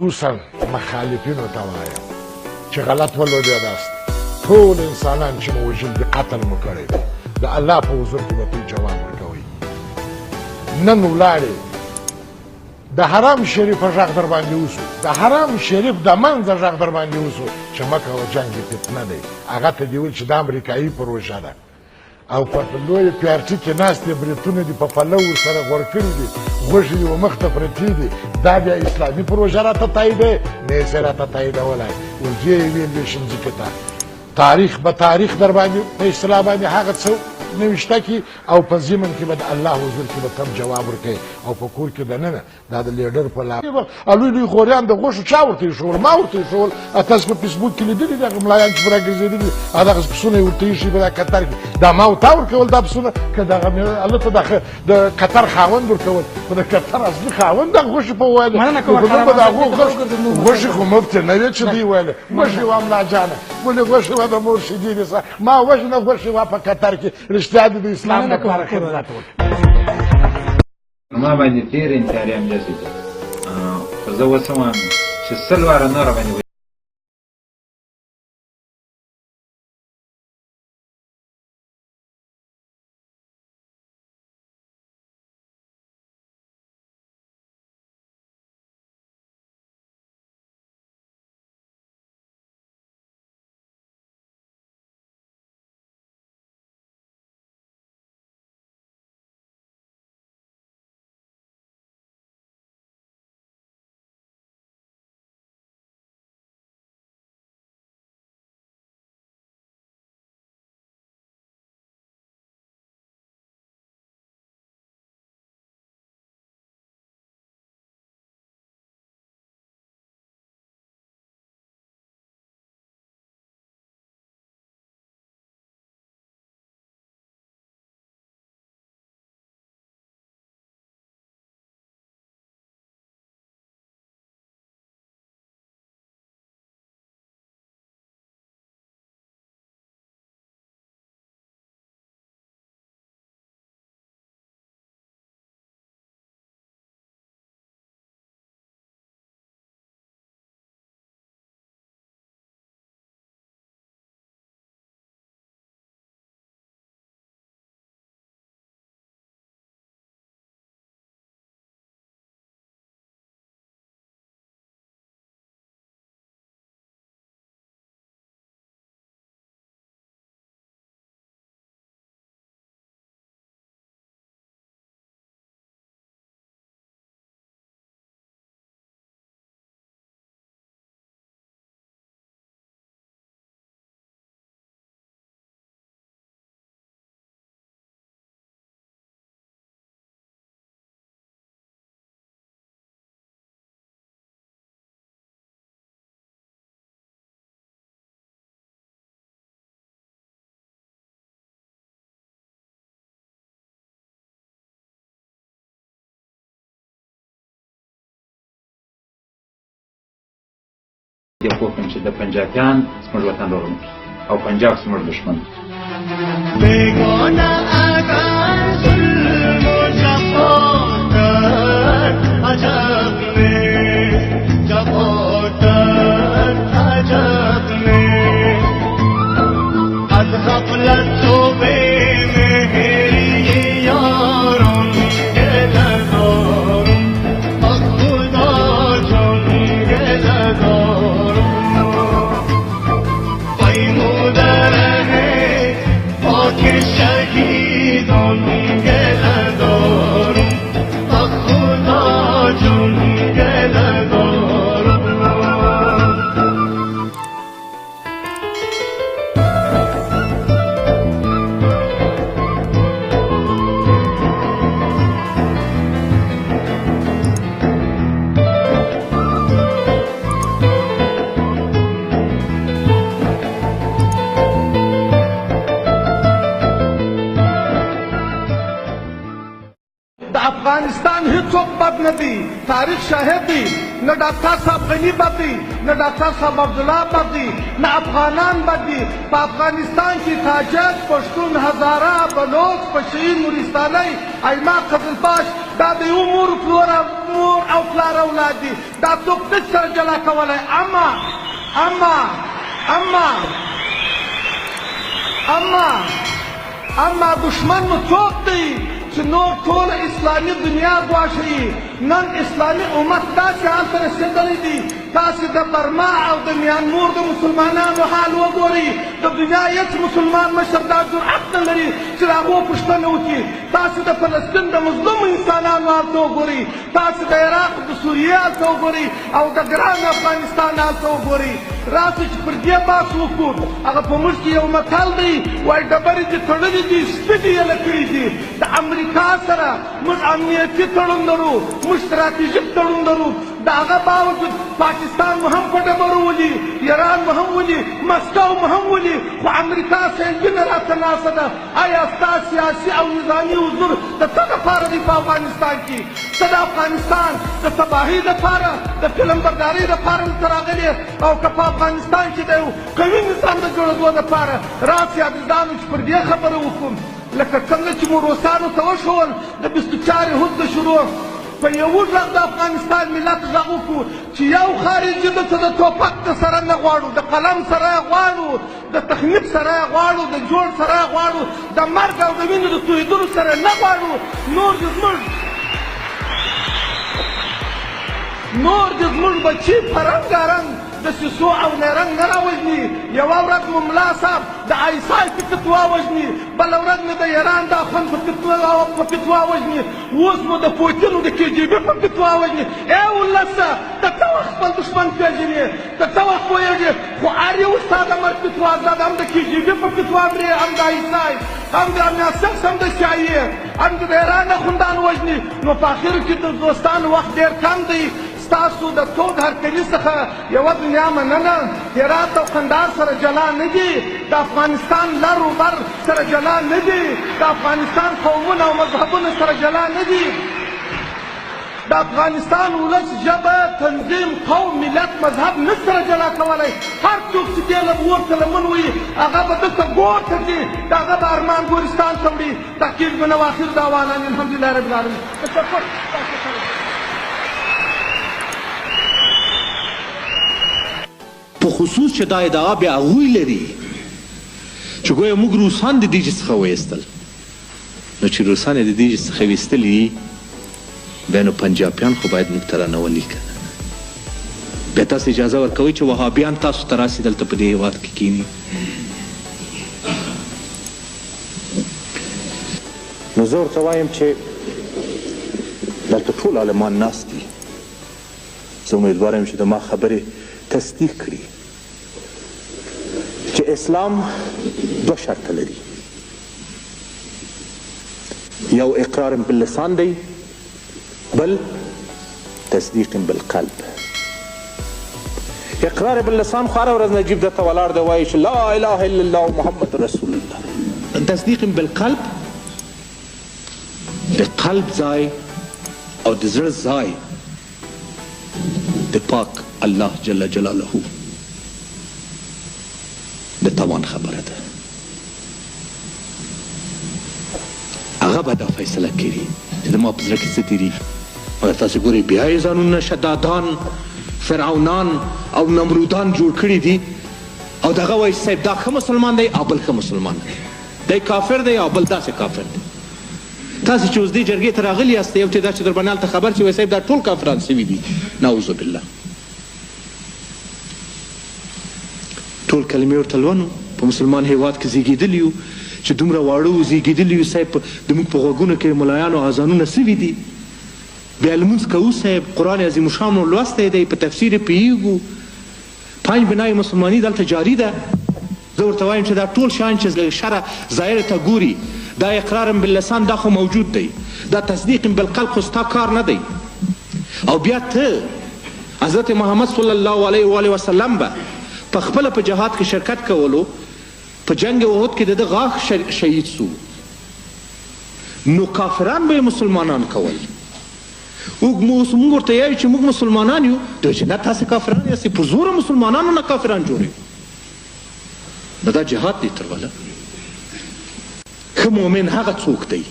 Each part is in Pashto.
خصوصا مخالفینو ته وایم چې غلط ولودیاست ټول انسانان چې مو وژل دي قتل مو کړی دی د الله په حضور کې به دوی جواب ورکوئ نن ولاړې د حرام شریف غږ در باندې وسو د حرام شریف د منځه غږ در باندې وسو چې او جنگ دې فتنه دی هغه ته دی ویل چې د امریکایي پروژه ده او په لوی پیارټي کې ناست دي بریتونه دي په پلو سره غور کړي دي غوښې دي مخ ته پرتې دي. دا بیا اسلامي پروژه راته تایید نه یې راته تاییدولای. ولجې یې ویل وی شنځکه ته. تاریخ به تاریخ در باندې په اصطلاح باندې هغه څه نوشته کی او په زمن کې به د الله حضور کې به تم جواب ورکړي او په کور کې دننه دا د لیډر په لار الوی لوی خوریان د غوښو چا ورته شول ما ورته شول تاسو په فیسبوک کې لیدلی دغه ملایان چې راګرځېدلي هغه پسونه ورته شي په قطر کې. دا ما تا ورکول دا پسونه که دغه الله ته دغه د قطر خاوند ورکول. په د قطر اصلي خاوند د غوښو په وایي مننه کوم دغه غوښو خو مفت نه وي چې دی ویل غوښو وام لا ولې غوښو د مرشدین سره ما وژنه غوښو وا په قطر کې رښتیا دي د اسلام لپاره خدمت وکړي ما باندې تیر انتحاري همداسې دي خو زه اوس هم چې سل واره نه راباندې د پوه کړم چې د پنجابیان زموږ وطن ورغلم او پنجاب زموږ دشمن دی. پاک هیڅوک بد نه دی تاریخ شاهد دی. نه ډاکټر صاحب غنی بد دی نه ډاکټر صاحب عبدالله بد دی نه افغانان بد دي په افغانستان کې تاجک پښتون هزاره بلوچ پشین نورستاني ایما قزلباش دا د یو مور پلور مور او پلار اولاد دي دا څوک نشي سره جلا کولی اما اما اما اما اما دشمن مو څوک دی چې نور ټول اسلامي دنیا ګواښي. نن اسلامي امت داسې حال ته رسېدلی دی تاسې د برما او د میانمور د مسلمانانو حال وګورئ. د دنیا هېڅ مسلمان مشر دا جرأت نه لري چې د هغو پوښتنه وکړي. تاسې د فلسطین د مظلومو انسانانو حال ته وګورئ. تاسې د عراق د سوریې حال ته وګورئ. او د ګران افغانستان حال ته وګورئ. راسئ چې پر دې بحث وکړو. هغه په موږ کې یو متل دی وایي ډبرې دې تړلې دي سپي دې یله کړي دي. د امریکا سره موږ امنیتي تړون لرو موږ ستراتیژیک تړون لرو د هغه باوجود پاکستان مو هم په ډبرو ولي ایران مو هم ولي مسکو مو هم ولي خو امریکا سنګینه راته ناسته ده آیا ستا سیاسي او نظامي حضور د څه دپاره دی په افغانستان کې ته د افغانستان د تباهۍ دپاره د فلم بردارۍ دپاره دلته راغلې او که په افغانستان کې د یو قوي نظام د جوړېدو دپاره راسې عزیزانو چې پر دې خبره وکړو لکه څنګه چې مو روسانو ته وښول د بیستو چارې حد شروع په یو غږ د افغانستان ملت غږ وکړو چې یو خارجي دلته د توپک د سره نه غواړو د قلم سره یې غواړو د تخنیک سره یې غواړو د جوړ سره یې غواړو د مرګ او د وینو د تویېدلو سره نه غواړو. نور دې زموږ نور دې زموږ بچي په رنګارنګ د سیسو او نیرنګ نه راوژني یوه ورځ مو ملا صاحب د ایسای په فتوا وژني. بله ورځ مې د ایران د اخوند په فتوا وژني. اوس مو د پوتینو د کې جی بي په فتوا وژني. ای ولسه ته څه وخت خپل دښمن پېژنې ته څه وخت پوهېږې؟ خو هر یو ستا د مرګ فتوا ده هم د کې جی بي په فتوا مرې هم د ایسای هم د امنیاسکس هم د سیایې هم د ایران اخوندان وژني. نو په آخر کې د دوستانو وخت ډېر کم دی ستاسو د تود هرکلي څخه یوه دنیا مننه. هرات او قندار سره جلا نه دي د افغانستان لر و بر سره جلا نه دي د افغانستان قومونه او مذهبونه سره جلا نه دي. د افغانستان ولس ژبه تنظیم قوم ملت مذهب نه سره جلا کولی هر څوک چې دې له ورته لمن وي هغه به دلته ګور ته ځي د هغه به ارمان ګورستان ته وړي. تحقیق به نو آخر دعوانا ان الحمدلله رب العالمین. تشکر په خصوص چې دا ادعا بیا هغوی لري. چې ګویا موږ روسان د دې څخه وایستل. نو چې روسان د دې څخه ویستلي بیا نو پنجابیان خو باید موږ ته رانولي که بیا تاسو اجازه ورکوئ چې وهابیان تاسو ته راسي دلته په دې هېواد کې کینی. نو زه ورته وایم چې دلته ټول عالمان ناست دي. زه امیدوار یم چې د ما خبرې تصدیق کړي اسلام دو شرط لري. یو اقرار باللسان دی بل تصدیق بالقلب. اقرار باللسان خو هره ورځ نجیب درته ولاړ دی وایي چې لا اله الا الله محمد رسول الله. تصدیق بالقلب د قلب ځای او د زړه ځای د پاک الله جل جلاله توان خبره ده. هغه به دا فیصله کړي چې د ما په زړه کې څه تېرېږي مګر تاسې ګورئ بیا یې ځانونه شدادان فرعونان او نمرودان جوړ کړي دي. او دغه وایي صاحب دا ښه مسلمان دی او بل ښه مسلمان دی. دی کافر دی او بل داسې کافر دی. تاسو چې اوس دې جرګې ته راغلي یاست یو چې دا چې در باندې خبر چې وایي صاحب دا ټول کافران سوي دي. نعوذ بالله ټول کلمې ورته لولو په مسلمان هیواد کې زیږېدلي یو چې دومره واړه زیږېدلي یو صاحب. د موږ په غوږونو کې ملایانو اذانونه سوي دي. بیا لمونځ کوو صاحب قرآن عظیم شان مو لوستی دی په تفسیر پوهېږو پنج بنای مسلماني دلته جاري ده. زه ورته وایم چې دا ټول شیان چې شرع ظاهر ته ګوري دا اقرار باللسان دا خو موجود دی. دا تصدیق بالقلب خو ستا کار نه دی. او بیا ته حضرت محمد صلی الله علیه و وسلم به په خپله په جهاد کې شرکت کولو په جنگ احد کې د غاښ شهید سو. نو کافران به مسلمانان کول. موږ ورته یایو چې موږ مسلمانان یو چې نه تاسې کافران یاستئ په زوره مسلمانانو نه کافران جوړوي. نو دا جهاد دی تر ښه مؤمن هغه څوک دی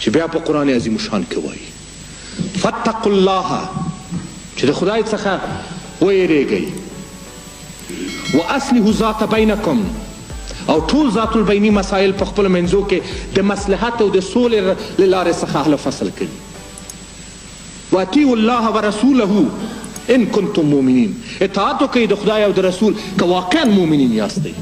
چې بیا په قرآن عظیم شان کې وایي. فتقوا الله. چې د خدای څخه ویریږئ واصلحوا ذات بینکم او ټول ذات البینی مسائل په خپل منځو کې د مصلحت او د سولې لارې څخه حل فصل کړي. واطیعوا الله ورسوله ان کنتم مؤمنین اطاعت وکړئ د خدای او د رسول که واقعا مؤمنین یاستئ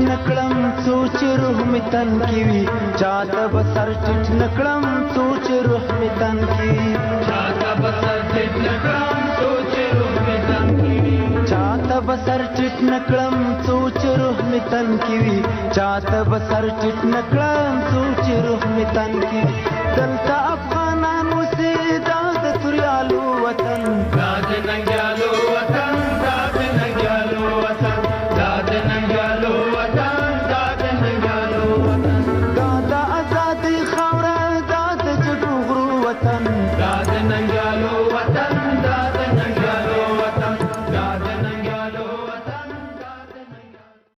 नकळम सूचरुहमि तन्किवि चातवसर्टिट् नकळं सोच रूह में तन की। तन्किवि चातवसर्टिट् नकळं सूचरुहमि सोच रूह में तन की। दलता